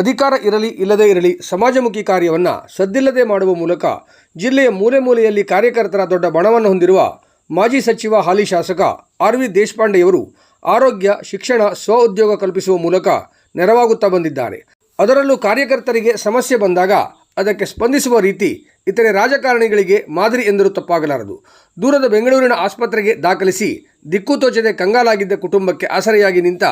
ಅಧಿಕಾರ ಇರಲಿ ಇಲ್ಲದೇ ಇರಲಿ ಸಮಾಜಮುಖಿ ಕಾರ್ಯವನ್ನು ಸದ್ದಿಲ್ಲದೆ ಮಾಡುವ ಮೂಲಕ ಜಿಲ್ಲೆಯ ಮೂಲೆ ಮೂಲೆಯಲ್ಲಿ ಕಾರ್ಯಕರ್ತರ ದೊಡ್ಡ ಬಣವನ್ನು ಹೊಂದಿರುವ ಮಾಜಿ ಸಚಿವ, ಹಾಲಿ ಶಾಸಕ ಆರ್ ವಿ ದೇಶಪಾಂಡೆಯವರು ಆರೋಗ್ಯ, ಶಿಕ್ಷಣ, ಸ್ವ ಉದ್ಯೋಗ ಕಲ್ಪಿಸುವ ಮೂಲಕ ನೆರವಾಗುತ್ತಾ ಬಂದಿದ್ದಾರೆ. ಅದರಲ್ಲೂ ಕಾರ್ಯಕರ್ತರಿಗೆ ಸಮಸ್ಯೆ ಬಂದಾಗ ಅದಕ್ಕೆ ಸ್ಪಂದಿಸುವ ರೀತಿ ಇತರೆ ರಾಜಕಾರಣಿಗಳಿಗೆ ಮಾದರಿ ಎಂದರೂ ತಪ್ಪಾಗಲಾರದು. ದೂರದ ಬೆಂಗಳೂರಿನ ಆಸ್ಪತ್ರೆಗೆ ದಾಖಲಿಸಿ ದಿಕ್ಕು ತೋಚದೆ ಕಂಗಾಲಾಗಿದ್ದ ಕುಟುಂಬಕ್ಕೆ ಆಸರೆಯಾಗಿ ನಿಂತ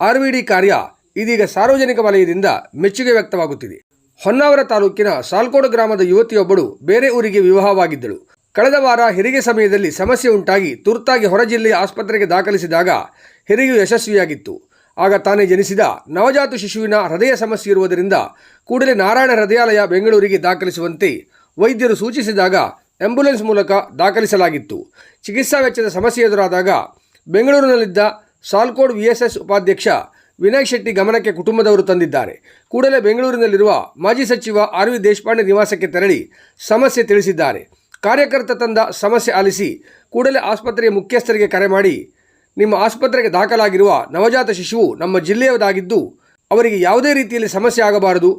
ಆರ್ವಿಡಿ ಕಾರ್ಯ ಇದೀಗ ಸಾರ್ವಜನಿಕ ವಲಯದಿಂದ ಮೆಚ್ಚುಗೆ ವ್ಯಕ್ತವಾಗುತ್ತಿದೆ. ಹೊನ್ನಾವರ ತಾಲೂಕಿನ ಸಾಲ್ಕೋಡು ಗ್ರಾಮದ ಯುವತಿಯೊಬ್ಬಳು ಬೇರೆ ಊರಿಗೆ ವಿವಾಹವಾಗಿದ್ದಳು. ಕಳೆದ ವಾರ ಹೆರಿಗೆ ಸಮಯದಲ್ಲಿ ಸಮಸ್ಯೆ ಉಂಟಾಗಿ ತುರ್ತಾಗಿ ಹೊರ ಜಿಲ್ಲೆಯ ಆಸ್ಪತ್ರೆಗೆ ದಾಖಲಿಸಿದಾಗ ಹೆರಿಗೆ ಯಶಸ್ವಿಯಾಗಿತ್ತು. ಆಗ ತಾನೇ ಜನಿಸಿದ ನವಜಾತ ಶಿಶುವಿನ ಹೃದಯ ಸಮಸ್ಯೆ ಇರುವುದರಿಂದ ಕೂಡಲೇ ನಾರಾಯಣ ಹೃದಯಾಲಯ ಬೆಂಗಳೂರಿಗೆ ದಾಖಲಿಸುವಂತೆ ವೈದ್ಯರು ಸೂಚಿಸಿದಾಗ ಆಂಬ್ಯುಲೆನ್ಸ್ ಮೂಲಕ ದಾಖಲಿಸಲಾಗಿತ್ತು. ಚಿಕಿತ್ಸಾ ವೆಚ್ಚದ ಸಮಸ್ಯೆ ಎದುರಾದಾಗ ಬೆಂಗಳೂರಿನಲ್ಲಿದ್ದ ಸಾಲ್ಕೋಡ್ ವಿಎಸ್ಎಸ್ ಉಪಾಧ್ಯಕ್ಷ ವಿನಾಯಕ್ ಶೆಟ್ಟಿ ಗಮನಕ್ಕೆ ಕುಟುಂಬದವರು ತಂದಿದ್ದಾರೆ. ಕೂಡಲೇ ಬೆಂಗಳೂರಿನಲ್ಲಿರುವ ಮಾಜಿ ಸಚಿವ ಆರ್ ವಿ ದೇಶಪಾಂಡೆ ನಿವಾಸಕ್ಕೆ ತೆರಳಿ ಸಮಸ್ಯೆ ತಿಳಿಸಿದ್ದಾರೆ. ಕಾರ್ಯಕರ್ತ ತಂದ ಸಮಸ್ಯೆ ಆಲಿಸಿ ಕೂಡಲೇ ಆಸ್ಪತ್ರೆಯ ಮುಖ್ಯಸ್ಥರಿಗೆ ಕರೆ ಮಾಡಿ, ನಿಮ್ಮ ಆಸ್ಪತ್ರೆಗೆ ದಾಖಲಾಗಿರುವ ನವಜಾತ ಶಿಶುವು ನಮ್ಮ ಜಿಲ್ಲೆಯದಾಗಿದ್ದು ಅವರಿಗೆ ಯಾವುದೇ ರೀತಿಯಲ್ಲಿ ಸಮಸ್ಯೆ ಆಗಬಾರದು,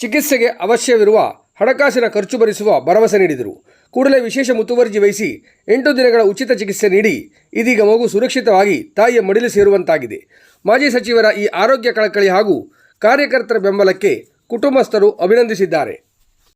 ಚಿಕಿತ್ಸೆಗೆ ಅವಶ್ಯವಿರುವ ಹಣಕಾಸಿನ ಖರ್ಚು ಭರಿಸುವ ಭರವಸೆ ನೀಡಿದರು. ಕೂಡಲೇ ವಿಶೇಷ ಮುತುವರ್ಜಿ ವಹಿಸಿ ಎಂಟು ದಿನಗಳ ಉಚಿತ ಚಿಕಿತ್ಸೆ ನೀಡಿ, ಇದೀಗ ಮಗು ಸುರಕ್ಷಿತವಾಗಿ ತಾಯಿಯ ಮಡಿಲು ಸೇರುವಂತಾಗಿದೆ. ಮಾಜಿ ಸಚಿವರ ಈ ಆರೋಗ್ಯ ಕಳಕಳಿ ಹಾಗೂ ಕಾರ್ಯಕರ್ತರ ಬೆಂಬಲಕ್ಕೆ ಕುಟುಂಬಸ್ಥರು ಅಭಿನಂದಿಸಿದ್ದಾರೆ.